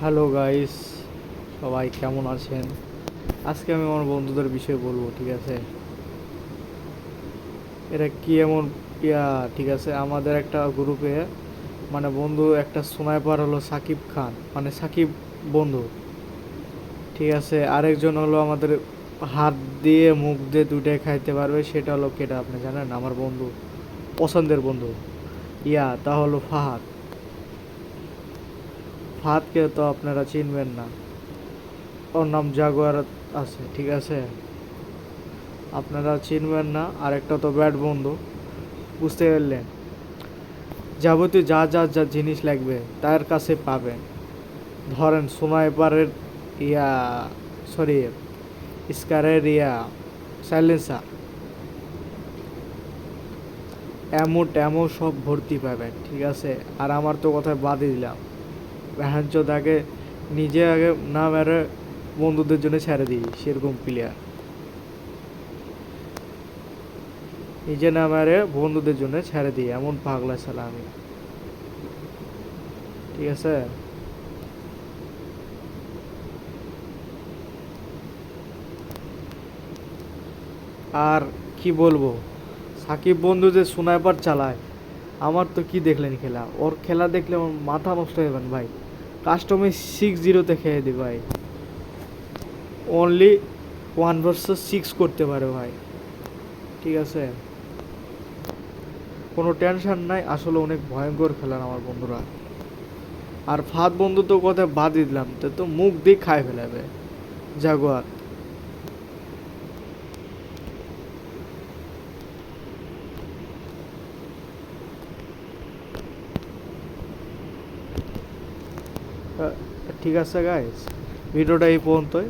Hello guys সবাই কেমন আছেন? আজকে আমি আমার বন্ধুদের বিষয়ে বলব, ঠিক আছে? এরা কি এমন? ইয়া, ঠিক আছে। আমাদের একটা গ্রুপে মানে বন্ধু, একটা স্নাইপার হলো সাকিব খান। মানে সাকিব বন্ধু, ঠিক আছে? আরেকজন হলো আমাদের হাত দিয়ে, মুখ দিয়ে দুটাই খাইতে পারবে। সেটা হলো কেটা আপনি জানেন? আমার বন্ধু, পছন্দের বন্ধু। ইয়া, তা হলো ফাহাদ। ফাহাদকে তো আপনারা চিনবেন না। ওর নাম জাগুয়ার আছে, ঠিক আছে? আপনারা চিনবেন না আর একটা তো ব্যাট বন্ধু। বুঝতে পারলেন? যাবতীয় যা যা যা জিনিস লাগবে, তার কাছে পাবেন। ধরেন সোনাইপারের ইয়া, সরি, স্কারের ইয়া, সাইলেন্সার। এমো ট্যামো সব ভর্তি পাবেন, ঠিক আছে? আর আমার তো কথায় বাদই দিলাম। ভ্যানচোদ আগে নিজে আগে না মেরে বন্ধুদের জন্য ছেড়ে দিই, সেরকম প্লেয়ার নিজে না মেরে বন্ধুদের জন্য ছেড়ে দিই, এমন পাগলা ছেলে আমি। ঠিক আছে? আর কি বলব? সাকিব বন্ধু যে সুনাইপার চালায়, আমার তো কি দেখলেন খেলা? ওর খেলা দেখলে আমার মাথা নষ্ট হয়ে যাবেন ভাই। কাস্টমে সিক্স জিরোতে খেয়ে দি ভাই। অনলি ওয়ান ভার্সেস সিক্স করতে পারে ভাই। ঠিক আছে? কোনো টেনশন নাই, আসলে অনেক ভয়ঙ্কর খেলার আমার বন্ধুরা। আর ফাঁদ বন্ধু তো কথা বাদ দিলাম, তো তো মুখ দিয়ে খায় ফেলাবে। জাগুয়ার। ঠিক আছে গাইজ ভিডিওটা এই পর্যন্তই।